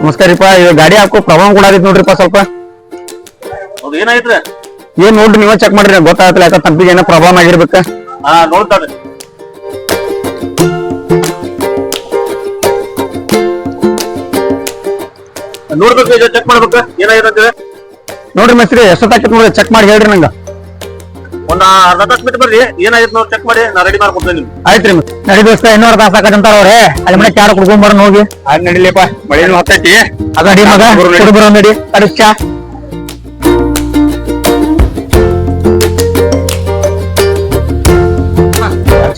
ನಮಸ್ಕಾರಿಪ್ಪ ಇವಾಗ ಗಾಡಿ ಹಾಕೋ ಪ್ರಾಬ್ಲಮ್ ಕೂಡ ಆಗೈತೆ ನೋಡ್ರಿಪ್ಪ ಸ್ವಲ್ಪ. ಅದು ಏನಾಯ್ತ್ರಿ? ಏನ್ ನೋಡ್ರಿ ನೀವೇ ಚೆಕ್ ಮಾಡ್ರಿ ಗೊತ್ತಾಗತ್ತಲ್ಲ ಯಾಕಂದ್ರೆ ತಂಪಿಗೆ ಏನೋ ಪ್ರಾಬ್ಲಮ್ ಆಗಿರ್ಬೇಕ. ಹಾ ನೋಡ್ಬೇಕು ಚೆಕ್ ಮಾಡ್ಬೇಕು ಏನಾಗಿರಂತ ನೋಡ್ರಿ ಮೇಸ್ತ್ರಿ ಎಷ್ಟೊತ್ತಾಕಿತ್ತು ನೋಡ್ರಿ ಚೆಕ್ ಮಾಡಿ ಹೇಳ್ರಿ ನಂಗ. ಒಂದ್ ಅರ್ಧ ತಾಸು ಬಿಟ್ಟು ಬರ್ರಿ. ಏನಾಯ್ತು ನೋಡಿ ಚೆಕ್ ಮಾಡಿ ನಾ ರೆಡಿ ಮಾಡ್ಕೊಡ್ತೇನೆ ನಿಮ್ಗೆ. ಆಯ್ತ್ರಿ ನಡಿ ದೋಸ್ತ ಇನ್ನೂರು ತಾಸ ಆಕತ್ತಂತ ಅವ್ರೆ. ಅಲ್ಲಿ ಮನೆ ಚಾರ ಕುಡ್ಕೊಂಡ್ ಬರೋಣ ಹೋಗಿ. ಅದ್ ನಡಿಲಿಪ್ಪ. ಮಳೇನು ಹತ್ತೈತಿ. ಅದ ನಡಿ ಮಗ ಕುಡಿ ಬರೋ ನಡಿ. ತಡಿ ಚಾ.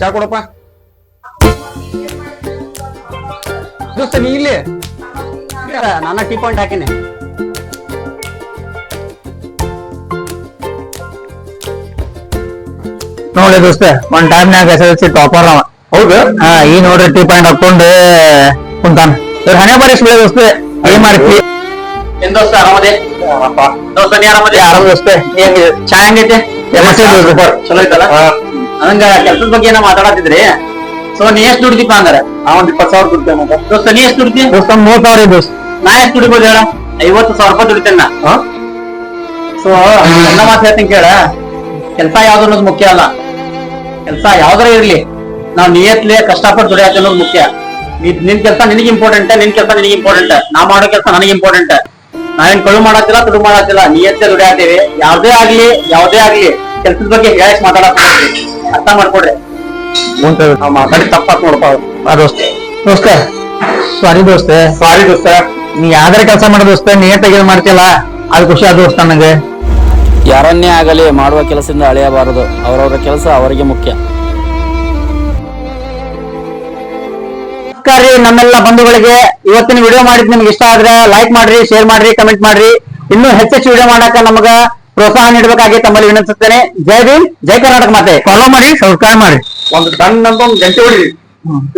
ಚಾ ಕೊಡಪ್ಪ? ದೋಸ್ತ ನೀ ಇಲ್ಲಿ? ನಾನ ಟೀ ಪಾಯಿಂಟ್ ಹಾಕಿನಿ. ನೋಡಿ ದೋಸ್ತ ಒಂದ್ ಟೈಮ್ನಾಗ ಎಸ್ ಎಲ್ ಸಿ ಟಾಪರ್ ಅವ. ಹೌದು? ಹಾ ಈ ನೋಡ್ರಿ ಟಿ ಪಾಯಿಂಟ್ ಹಾಕೊಂಡು ಕುಂತಾನ. ಇವ್ರ ಹಣೆ ಬರೀಸ್ ಬಿಡ ದೋಸ್ತ ಏನ್ ಮಾಡ್ತಿ? ಏನ್ ದೋಸ್ತ ಆರಾಮದೆ? ದೋಸ್ತ ನೀ ಆರಾಮದೆ? ಆರಾಮ್ ದೋಸ್ತ? ಹೆಂಗಿದೆ ಚಾ ಹೆಂಗೈತೆ? ಚಲೋ ಐತಲ್ಲ? ನಂಗ ಕೆಲ್ಸದ ಬಗ್ಗೆ ಏನೋ ಮಾತಾಡತಿದ್ರಿ? ಸೊ ನೀ ಎಷ್ಟ್ ದುಡ್ದಿಪ್ಪ ಅಂದ್ರ ಆ ಒಂದ್ ಇಪ್ಪತ್ ಸಾವಿರ ದುಡ್ತೇನೆ ದೋಸ್ತ ನೀ ಎಷ್ಟ್ ದುಡ್ದಿ? ದೋಸ್ತ ಮೂರ್ ಸಾವಿರ ದೋಸ್ತ. ನಾ ಎಷ್ಟ್ ದುಡಿಬೋದು ಹೇಳ? ಐವತ್ತು ಸಾವಿರ ರೂಪಾಯಿ ದುಡಿತೇನೆ ನಾ. ಸೊ ಎಲ್ಲ ಮಾತು ಹೇಳ್ತೀನಿ ಕೇಳ. ಕೆಲ್ಸ ಯಾವ್ದು ಅನ್ನೋದು ಮುಖ್ಯ ಅಲ್ಲ. ಕೆಲ್ಸ ಯಾವ್ದಾರ ಇರ್ಲಿ. ನಾವು ನಿಯತ್ಲೆ ಕಷ್ಟಪಟ್ಟು ದುಡಿಯಾಕ ಅನ್ನೋದು ಮುಖ್ಯ. ನಿನ್ ಕೆಲ್ಸ ನಿನಗೆ ಇಂಪಾರ್ಟೆಂಟ್ ನಿನ್ ಕೆಲ್ಸ ನಿನಗೆ ಇಂಪಾರ್ಟೆಂಟ್ ನಾ ಮಾಡೋ ಕೆಲಸ ನನಗೆ ಇಂಪಾರ್ಟೆಂಟ್ ನಾವೇನ್ ಕಳು ಮಾಡತ್ತಿಲ್ಲ ತುಡು ಮಾಡತ್ತಿಲ್ಲ ನಿಯತ್ತೆ ದುಡಿಯಾತೀವಿ ಯಾವ್ದೇ ಆಗ್ಲಿ ಯಾವ್ದೇ ಆಗ್ಲಿ ಕೆಲ್ಸದ ಬಗ್ಗೆ ಹೇಳಕ್ ಮಾತಾಡಕ್ ಅರ್ಥ ಮಾಡ್ಕೊಡ್ರಿ. ನಾವ್ ಮಾತಾಡಿ ತಪ್ಪಾತ್ ನೋಡಪ್ಪ ಆ ದೋಸ್ತ. ದೋಸ್ತ ಸಾರಿ ದೋಸ್ತೆ. ಸಾರಿ ದೋಸ್ತ. ನೀ ಯಾವ್ದಾರ ಕೆಲಸ ಮಾಡೋ ದೋಸ್ತೆ ನಿಯತ್ತಾಗಿ ಮಾಡ್ತಿಲ್ಲ ಅದು ಖುಷಿ ಆದ ದೋಸ್ತ ನನಗೆ. ಯಾರನ್ನೇ ಆಗಲಿ ಮಾಡುವ ಕೆಲಸದಿಂದ ಅಳೆಯಬಾರದು. ಅವರವರ ಕೆಲಸ ಅವರಿಗೆ ಮುಖ್ಯ. ನಮಸ್ಕಾರ ರೀ ನಮ್ಮೆಲ್ಲ ಬಂಧುಗಳಿಗೆ. ಇವತ್ತಿನ ವಿಡಿಯೋ ಮಾಡಿದ್ ನಿಮ್ಗೆ ಇಷ್ಟ ಆದ್ರೆ ಲೈಕ್ ಮಾಡ್ರಿ ಶೇರ್ ಮಾಡ್ರಿ ಕಮೆಂಟ್ ಮಾಡ್ರಿ. ಇನ್ನೂ ಹೆಚ್ಚೆಚ್ಚು ವಿಡಿಯೋ ಮಾಡಕ ನಮಗ ಪ್ರೋತ್ಸಾಹ ನೀಡಬೇಕಾಗಿ ತಮ್ಮಲ್ಲಿ ವಿನಂತಿಸುತ್ತೇನೆ ಜೈ ಭೀಮ್ ಜೈ ಕರ್ನಾಟಕ ಮಾತೆ. ಫಾಲೋ ಮಾಡಿ ಸಬ್ಸ್ಕ್ರೈಬ್ ಮಾಡಿ. ಒಂದು ಸಣ್ಣ ಅಂತ ಒಂದು ಗಂಟೆ ಹೊಡಿರಿ.